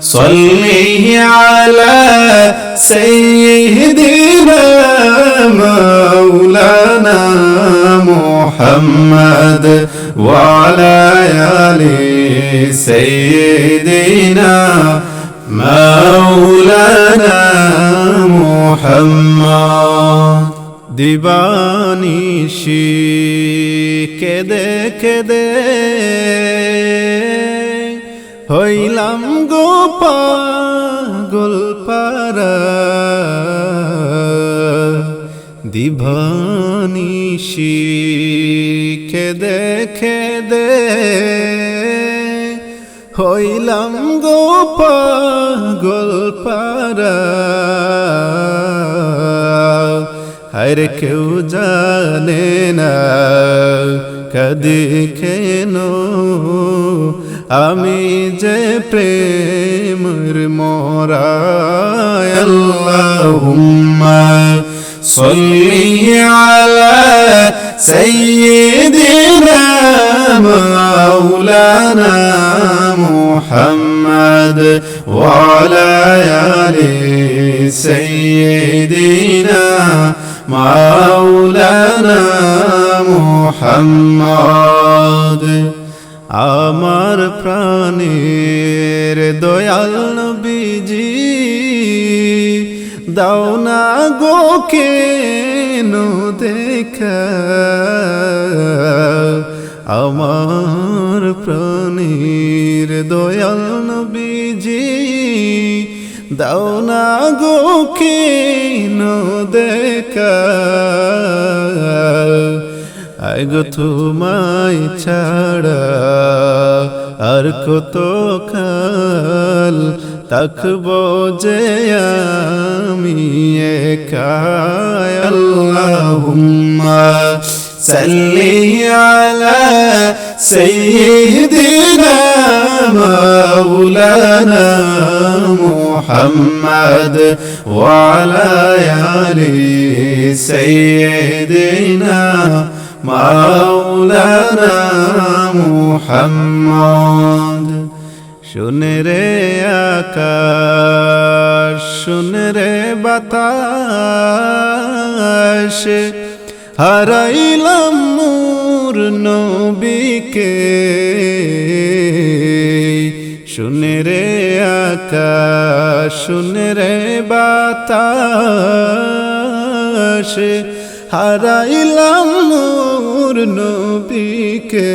صل على سيدنا مولانا محمد وعلى آل سيدنا مولانا محمد দিবানিশি কেদে কেদে হইলাম গো পাগল পারা দিবানিশি কেদে কেদে হইলাম গো পাগল পারা কেউ জানে না, কদি কেন? আমি যে প্রেমর মোরা আল্লাহুম্মা صلي على سيدنا مولانا محمد وعلى آل سيدنا مولانا محمد আমার প্রাণের দয়াল নবীজি, দাও না গো কেন দেখা। আমার প্রাণীর দয়াল নবীজি, দাও না গো কেন দেখা। আগো তোমায় ছাড়া আর কত কাল তাকব যে আমি একাই আল্লাহুম্মা সাল্লি আলা সাইয়্যিদিনা মাওলানা মুহাম্মদ ওয়া আলা আলি সাইয়্যিদিনা মাওলানা মুহাম্মদ। শুনে রে আকাশ, শুনে রে বাতাস। হারাইলাম নূর নবীকে। শুনে রে আকাশ, শুনে রে বাতাস। হারাইলাম নূর নবীকে।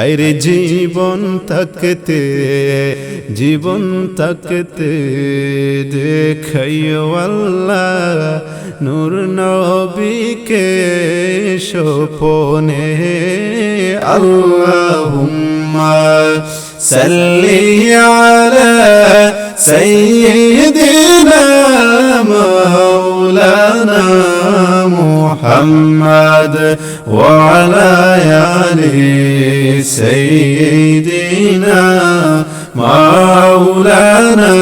আরে জীবন থাকতে জীবন থাকতে দেখাইও নূর নবীকে সোপনে আল্লাহুম্মা সাল্লি আলা সাইয়্যিদিনা مولانا محمد وعلى آل سيدنا مولانا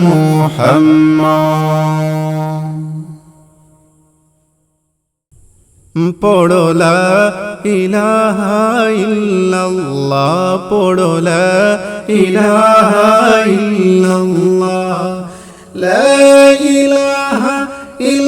محمد পড়লা ইলাহা ইল্লাল্লাহ পড়লা ইলাহা ইল্লাল্লাহ لا إله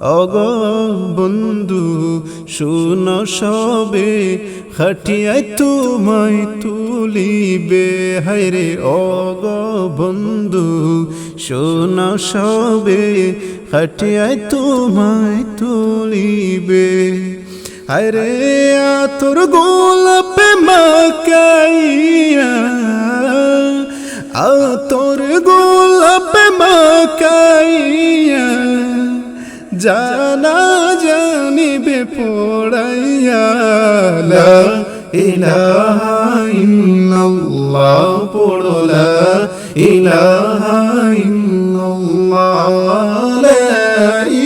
অগ বন্ধু, শুন সবে, খাটিয়ায় তোমায় তুলিবে। হায়রে অগ বন্ধু, শোন সবে, খাটিয়ায় তোমায় তুলিবে। আরে তোর গোলাপে মাকাইয়া আ তোর গোলাপে মাকা জানা জানিবে পড়াইয়া ইলাহা ইল্লাল্লাহ পড়ো, লা ইলাহা ইল্লাল্লাহ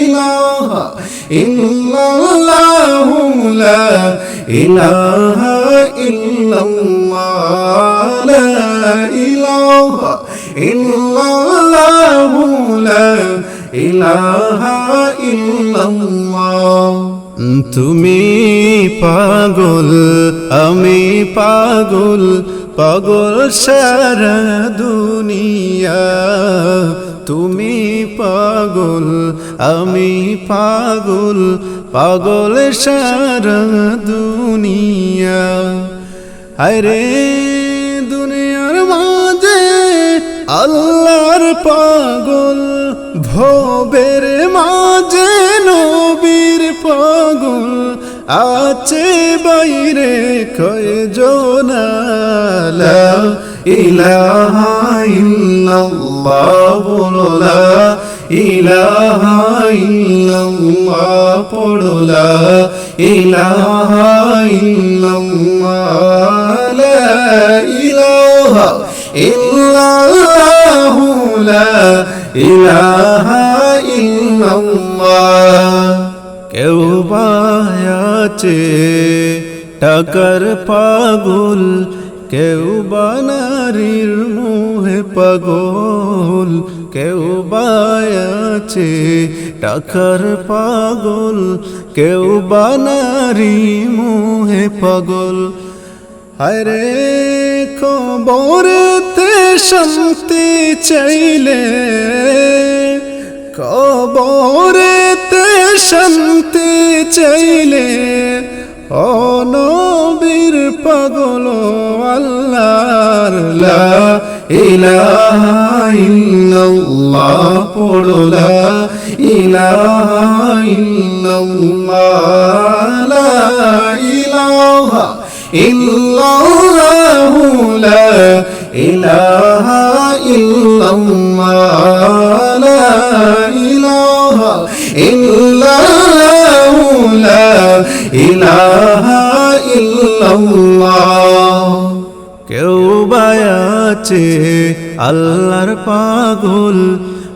ইলাহা ইল্লাল্লাহ, লা ইলাহা ইল্লাল্লাহ, লা ইলাহা ইল্লাল্লাহ ইলাহা তুমি পাগল, আমি পাগল পাগল সারা দুনিয়া। তুমি পাগল, আমি পাগল পাগল সারা দুনিয়া। আরে দুনিয়ার মাঝে আল্লাহর পাগল। ভবের মাঝে নবীর পাগল আছে বাইরে কয়জনা লা ইলাহা ইল্লাল্লাহ বলো, লা ইলাহা ইল্লাল্লাহ পড়ো ইলাহা ইল্লাল্লাহ ইলাহা ইল্লাল্লাহ ইলাহা ইল্লাল্লাহ। কেউ বায়াছে টাকার পাগল, কেউ বানারির মুহে পাগল, কেউ বায়াছে টাকার পাগল, কেউ বানারি মুহে পাগল। আরে কবরতে শান্তি চাইলে, কবরেতে শান্তি চাইলে, ও নবীর পাগল আল্লাহর লা ইলাহা ইল্লাল্লাহ পড়ো ইলাহা ইলাহা ইল্লাল্লাহ লা ইলাহা ইল্লাল্লাহ লা ইলাহা ইল্লাল্লাহ কেউ বায়াছে আল্লাহর পাগল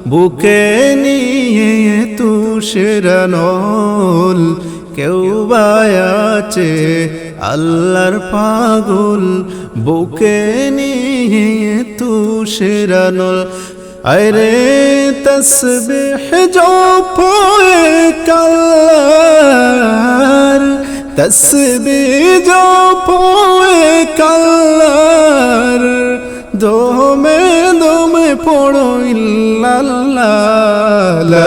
বুকে নিয়ে তুষের নল কেউ বায়াছে আল্লাহর পাগল, বুকে নিয়ে तू शेरानुल अरे तस्बीह जो पोए कल्लार तस्बीह जो पोए कल्लार दो में दो में पड़ो इल्ला ला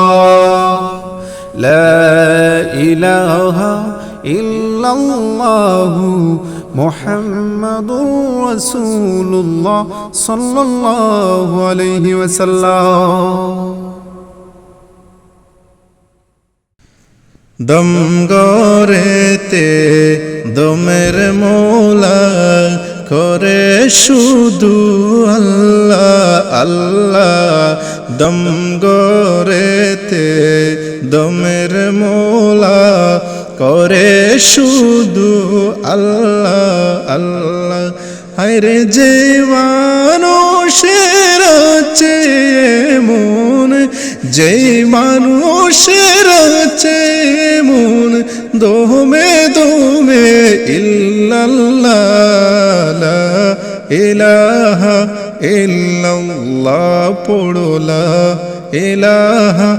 ইলাহা ইল্লাল্লাহ মুহাম্মাদুর রাসূলুল্লাহ সাল্লাল্লাহু আলাইহি ওয়াসাল্লাম। দম গরেতে দমের মোলা করে শুধু আল্লাহ আল্লাহ। দম গরেতে দমের মোলা করে শুধু আল্লাহ আল্লাহ। হায়রে যে মানুষের আছে মন যে মানুষের আছে মন দোমে দোমে লা ইলাহা ইল্লাল্লাহ পড়লা, ইলাহা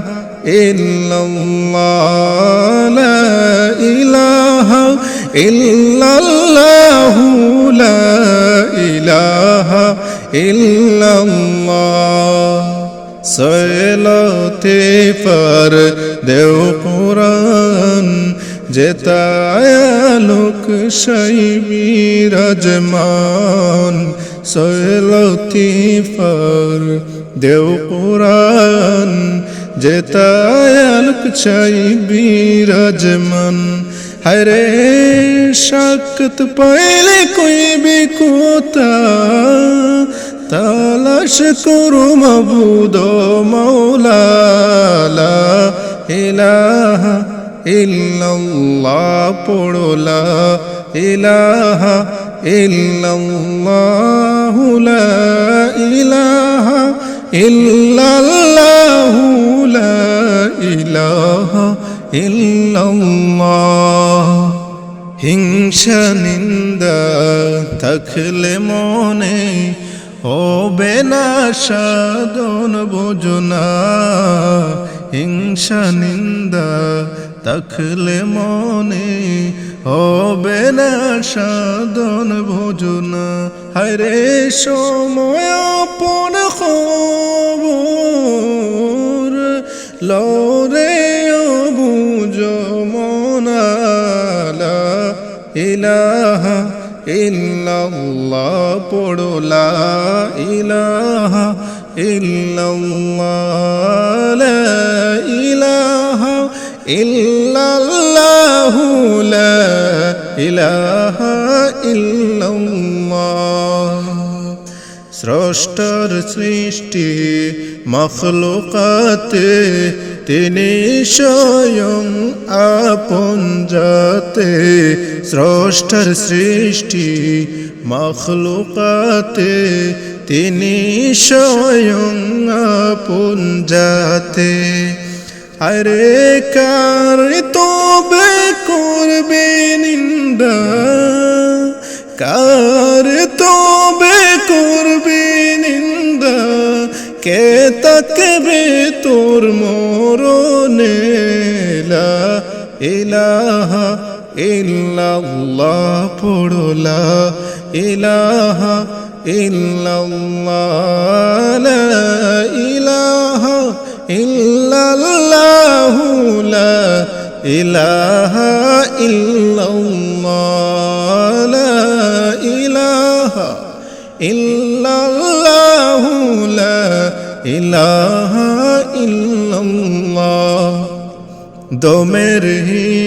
ইল্লাল্লাহ সয়লতে পর দেও কোরআন যেতায়ালোক সাই বিরাজমান। সৈলতিফার দেও কোরআন যেতায়ালোক চাই বিরাজমান। হরে শক্ত পাইলে কই বিকুতা? তালাশ করু মবুদ মৌলা লা ইলাহা ইল্লাল্লাহ পড়লা। ইলাহা ইল্লাল্লাহ লা ইলাহা ইল্লাল্লাহ লা ইলাহা ইল্লাল্লাহ। হিংসা, নিন্দা থাকলে মনে হবে না সাধন বোঝনা। হিংসা, নিন্দা থাকলে মনে হবে না সাধন ভোজনা। হরে সময় পন খবর লরে বুঝ মনালা। ইলাহা ইল্লাল্লাহ পড়লা ইলাহা ইল্লাল্লাহ ইলাহা ইল্লাল্লাহ। লা স্রষ্টর সৃষ্টি, মখলুকাতে তিনি স্বয়ং আপন যাতে স্রষ্টর সৃষ্টি, মখলুকাতে তিনি স্বয়ং আপন যাতে আরে কার নিন্দা কার তবে করবে নিন্দা? কে তাকবে তোর মরণে? লা ইলাহা ইল্লাল্লাহ পড়লা ইলাহা ইল্লাল্লাহ ইলাহা ইল্লাল্লাহ, লা ইলাহা লা ইলাহা ইলাহা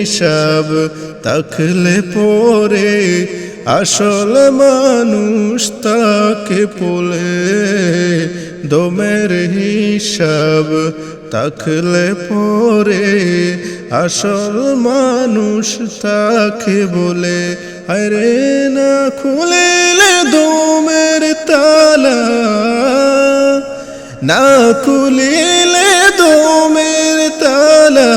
হিসাব তাকলে পরে আসল মানুষ তাকে পোলে দমের হিসাব তাকলে পরে আসল মানুষ তাকে বলে আরে না খুলিলে দমের তালা, না খুলিলে দমের তালা,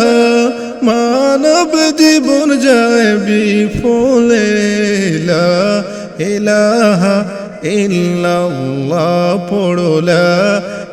মানব জীবন যায় বিফলে, লা ইলাহা ইল্লাল্লাহ পড়লা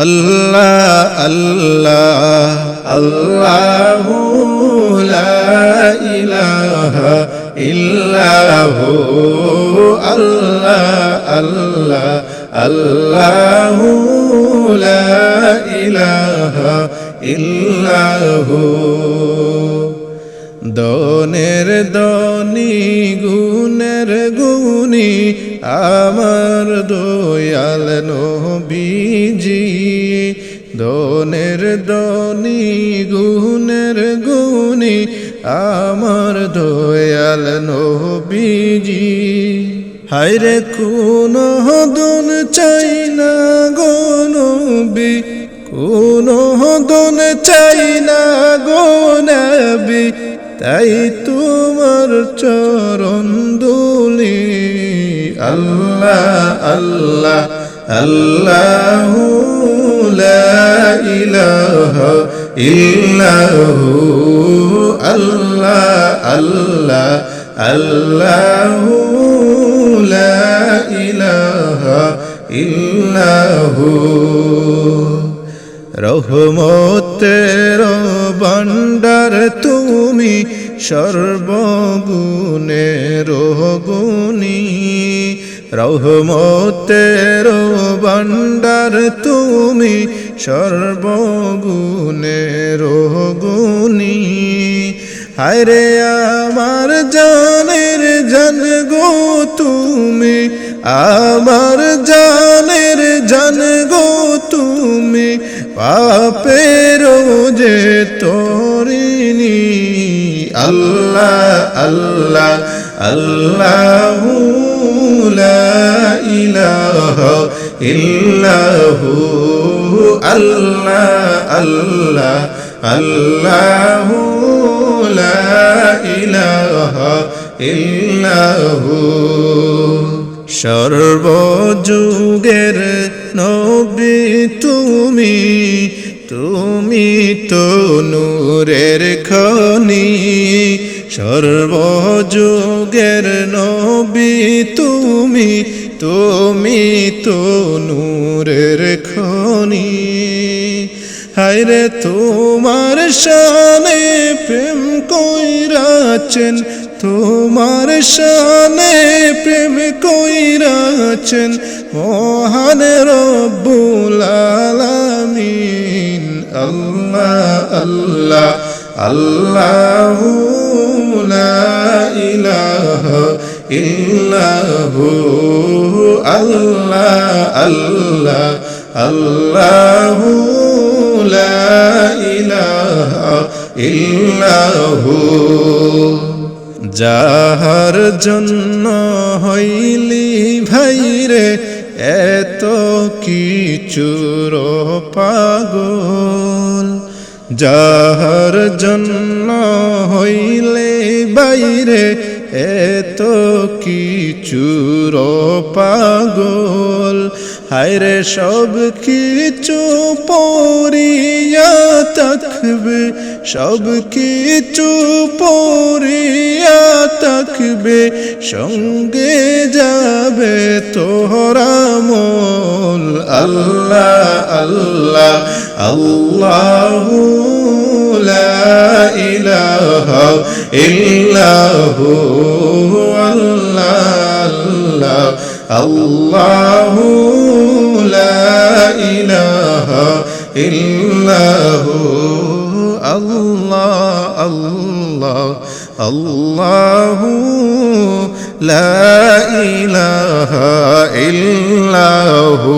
আল্লাহ আল্লাহ আল্লাহ ইলাহ ইল্লাহ আল্লাহ আল্লাহ আল্লাহ ইলাহ ইল্লাহ। দনের দনি গুণের গুণী আমার দয়াল নবীজি, দনের দনি, গুণের গুণী, আমার দয়াল নবীজি। হায়রে কোন হদন চাই না গো নবী, কোন হদন চাই না গো নবী তাই তোমার চরণ দুলি। আল্লাহ আল্লাহ আল্লাহ ইলাহা ইল্লাহু। আল্লাহ আল্লাহ আল্লাহু ইলাহা ইল্লাহু। রহমতের ভান্ডার তুমি সর্বগুণের গুণী রহমতের ভান্ডার তুমি সর্বগুণের গুণী হায়রে আমার জানের জান গো তুমি, আমার জানের জান গো তুমি পাপের যে তরিনি আল্লাহ আল্লাহ আল্লাহ ইলাহা ইল্লাহু। আল্লাহ আল্লাহ আল্লাহ ইলাহা ইল্লাহু। সর্বযুগের নবী, তুমি তুমি তো নূরের খনি। সর্বযুগের নবী, তুমি তুমি তো নূরের খনি। হায়রে তোমার শানে প্রেম কইরাছেন তোমার শানে প্রেম কইরাছেন মহান রব্বুল আলামিন। আল্লাহ আল্লাহ আল্লাহ লা ইলাহা আল্লাহ আল্লাহ আল্লাহ লা যাহার জন্য হইলি ভাইরে এত কিছুর পাগল। যাহার জন্য হইলে বাইরে এত কিছুর পাগল। হায়রে সব কিছু পরিয়া থাকবে সব কিছু পরিয়া থাকবে, সঙ্গে যাবে তোরা মল। আল্লাহ আল্লাহ আল্লাহ ইলাহা ইল্লাহু, আল্লাহ আল্লাহ আল্লাহ ইলাহা ইল্লাহু। আল্লাহ আল্লাহ আল্লাহ লা ইলাহা ইল্লাহু